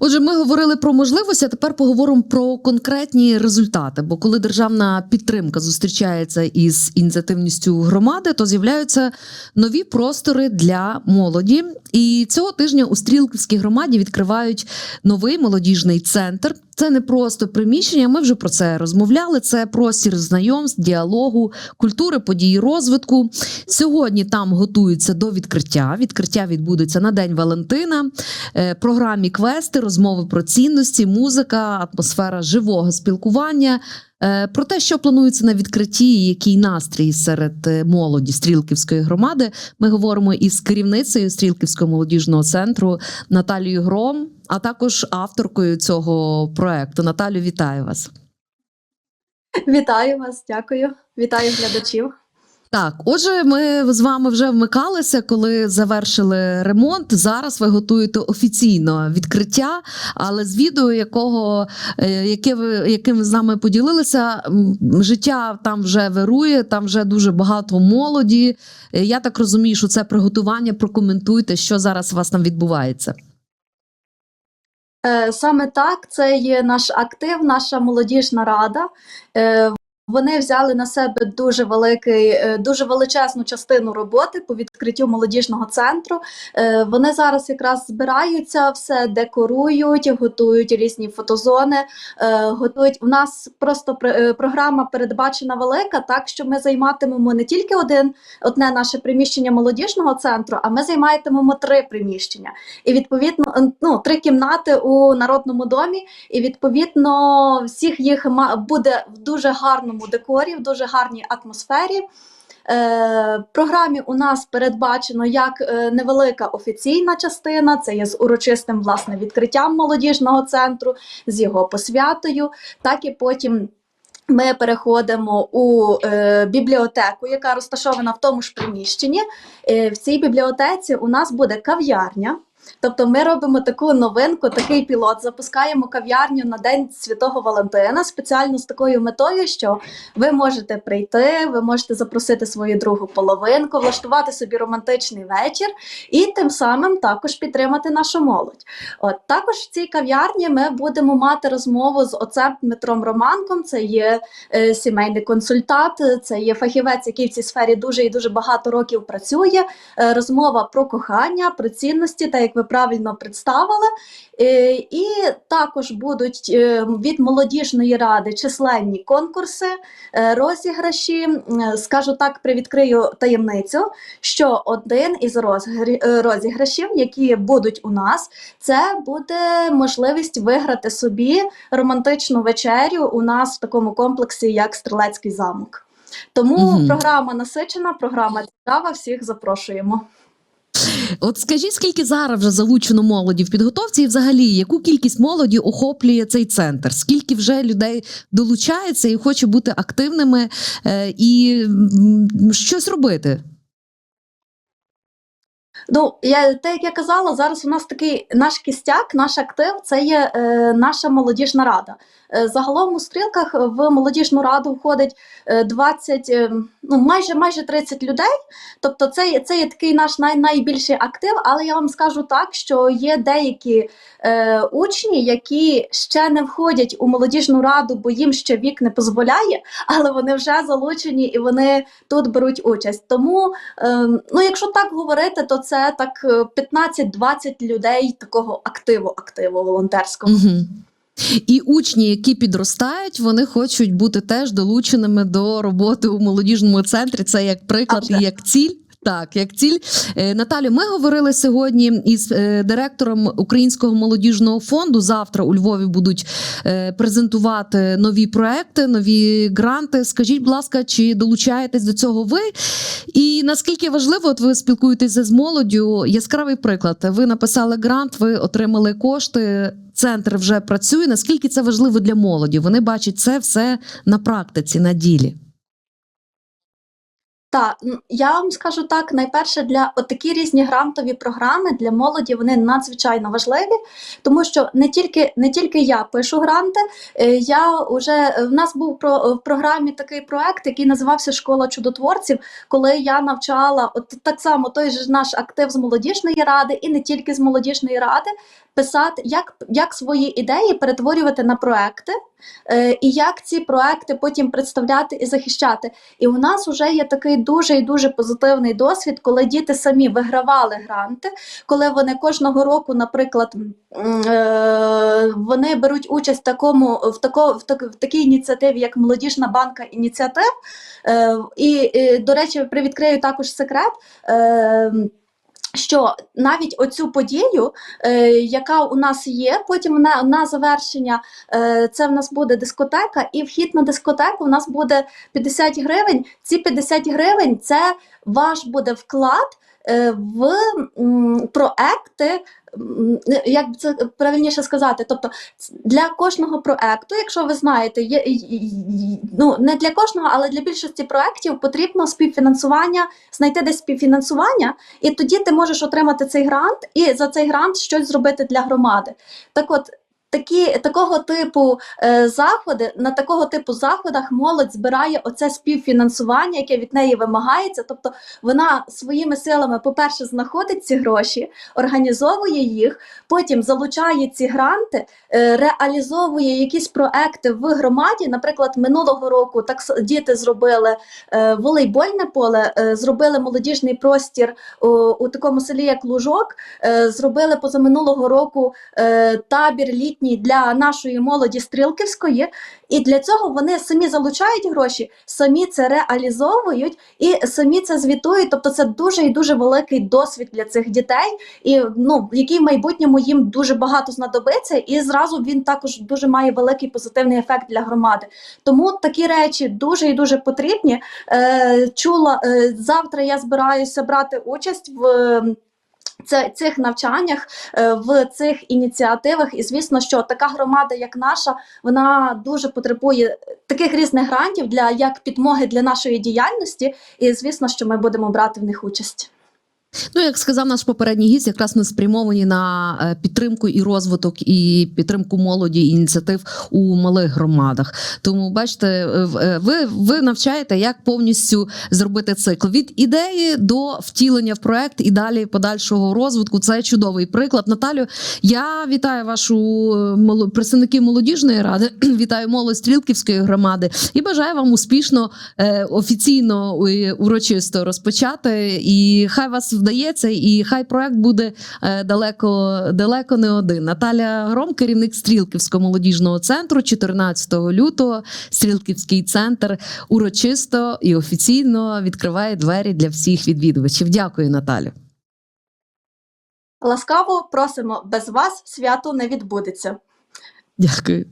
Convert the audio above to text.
Отже, ми говорили про можливості, а тепер поговоримо про конкретні результати. Бо коли державна підтримка зустрічається із ініціативністю громади, то з'являються нові простори для молоді. І цього тижня у Стрілківській громаді відкривають новий молодіжний центр. Це не просто приміщення. Ми вже про це розмовляли. Це простір знайомств, діалогу, культури, події розвитку. Сьогодні там готуються до відкриття. Відкриття відбудеться на День Валентина. Е, Програмі квести, розмови про цінності, музика, атмосфера живого спілкування. Е, Про те, що планується на відкритті, який настрій серед е, молоді Стрілківської громади, ми говоримо із керівницею Стрілківського молодіжного центру Наталією Гром, а також авторкою цього проекту. Наталю, вітаю вас. Вітаю вас, дякую. Вітаю глядачів. Так, отже, ми з вами вже вмикалися, коли завершили ремонт. Зараз ви готуєте офіційно відкриття, але з відео, якого е, яке ви яким ви з нами поділилися, життя там вже вирує, там вже дуже багато молоді. Е, Я так розумію, що це приготування. Прокоментуйте, що зараз у вас там відбувається. Е, Саме так, це є наш актив, наша молодіжна рада. Вони взяли на себе дуже великий, е, дуже величезну частину роботи по відкриттю молодіжного центру. Е, Вони зараз якраз збираються, все декорують, готують різні фотозони. е, Готують. У нас просто пр- програма передбачена велика, так що ми займатимемо не тільки один одне наше приміщення молодіжного центру, а ми займатимемо три приміщення. І відповідно ну, три кімнати у народному домі, і відповідно всіх їх буде в дуже гарному декорі, в дуже гарній атмосфері. Е, програмі у нас передбачено як е, невелика офіційна частина, це є з урочистим власне відкриттям молодіжного центру, з його посвятою, так і потім. Ми переходимо у е, бібліотеку, яка розташована в тому ж приміщенні. Е, в цій бібліотеці у нас буде кав'ярня. Тобто ми робимо таку новинку, такий пілот, запускаємо кав'ярню на День Святого Валентина спеціально з такою метою, що ви можете прийти, ви можете запросити свою другу половинку, влаштувати собі романтичний вечір і тим самим також підтримати нашу молодь. От також в цій кав'ярні ми будемо мати розмову з отцем Дмитром Романком. Це є е, сімейний консультант, це є фахівець, який в цій сфері дуже і дуже багато років працює. Е, розмова про кохання, про цінності, та як ви правильно представили. Е, І також будуть е, від молодіжної ради численні конкурси, е, розіграші. Скажу так, привідкрию таємницю, що один із розіграшів, які будуть у нас, це буде можливість виграти собі романтичну вечерю у нас в такому комплексі, як Стрілецький замок. Тому Мгм. програма насичена, програма цікава. Всіх запрошуємо. От скажіть, скільки зараз вже залучено молоді в підготовці, і взагалі яку кількість молоді охоплює цей центр? Скільки вже людей долучається і хоче бути активними е, і щось робити? Ну, я те, як я казала, зараз у нас такий наш кістяк, наш актив це є е, наша молодіжна рада. Е, загалом у стрілках в молодіжну раду входить е, 20, е, ну майже майже 30 людей. Тобто, це, це є такий наш най, найбільший актив. Але я вам скажу так, що є деякі е, учні, які ще не входять у молодіжну раду, бо їм ще вік не дозволяє, але вони вже залучені і вони тут беруть участь. Тому Ем, ну, якщо так говорити, то це так е, 15-20 людей такого активу, активу волонтерського. Угу. І учні, які підростають, вони хочуть бути теж долученими до роботи у молодіжному центрі. Це як приклад і як ціль. Так, як ціль Е, Наталю, ми говорили сьогодні із е, директором Українського молодіжного фонду. Завтра у Львові будуть е, презентувати нові проекти, нові гранти. Скажіть, будь ласка, чи долучаєтесь до цього ви? І наскільки важливо, от ви спілкуєтеся з молоддю? Яскравий приклад. Ви написали грант, ви отримали кошти. Центр вже працює. Наскільки це важливо для молоді? Вони бачать це все на практиці, на ділі. Так, я вам скажу так, найперше для такі різні грантові програми для молоді вони надзвичайно важливі, тому що не тільки, не тільки я пишу гранти, е, я уже в нас був про в програмі такий проект, який називався Школа чудотворців, коли я навчала от так само той же наш актив з молодіжної ради, і не тільки з молодіжної ради, писати, як, як свої ідеї перетворювати на проекти, е, і як ці проекти потім представляти і захищати. І у нас вже є такий дуже і дуже позитивний досвід, коли діти самі вигравали гранти, коли вони кожного року, наприклад, е, вони беруть участь в такому в, тако, в, так, в такій ініціативі, як молодіжна банка ініціатив. Е, і, до речі, привідкрию також секрет. Що навіть оцю подію, е, яка у нас є, потім на, на завершення е, це в нас буде дискотека, і вхід на дискотеку у нас буде 50 гривень. Ці 50 гривень це ваш буде вклад е, в м, проекти. Як це правильніше сказати, тобто для кожного проекту, якщо ви знаєте, є ну не для кожного, але для більшості проектів потрібно співфінансування, знайти десь співфінансування, і тоді ти можеш отримати цей грант і за цей грант щось зробити для громади. Так от. Такі такого типу е, заходи на такого типу заходах молодь збирає оце співфінансування, яке від неї вимагається. Тобто вона своїми силами, по-перше, знаходить ці гроші, організовує їх, потім залучає ці гранти, е, реалізовує якісь проекти в громаді. Наприклад, минулого року так діти зробили е, волейбольне поле, е, зробили молодіжний простір у, у такому селі, як Лужок, е, зробили позаминулого року е, табір літній для нашої молоді Стрілківської. І для цього вони самі залучають гроші, самі це реалізовують і самі це звітують. Тобто це дуже і дуже великий досвід для цих дітей, і ну який в майбутньому їм дуже багато знадобиться, і зразу він також дуже має великий позитивний ефект для громади. Тому такі речі дуже і дуже потрібні. Е, чула е, завтра. Я збираюся брати участь в. Це, цих навчаннях, е, в цих ініціативах, і звісно, що така громада, як наша, вона дуже потребує таких різних грантів для як підмоги для нашої діяльності. І звісно, що ми будемо брати в них участь. Ну, як сказав наш попередній гість, якраз ми спрямовані на е, підтримку і розвиток, і підтримку молоді і ініціатив у малих громадах. Тому бачите, е, е, ви, ви навчаєте, як повністю зробити цикл від ідеї до втілення в проект і далі подальшого розвитку. Це чудовий приклад. Наталю, я вітаю вашу представників молодіжної ради, вітаю молодь Стрілківської громади і бажаю вам успішно офіційно урочисто розпочати. І хай вас вдається, і хай проект буде е, далеко, далеко не один. Наталя Гром, керівник Стрілківського молодіжного центру, 14 лютого. Стрілківський центр урочисто і офіційно відкриває двері для всіх відвідувачів. Дякую, Наталю. Ласкаво просимо без вас свято не відбудеться. Дякую.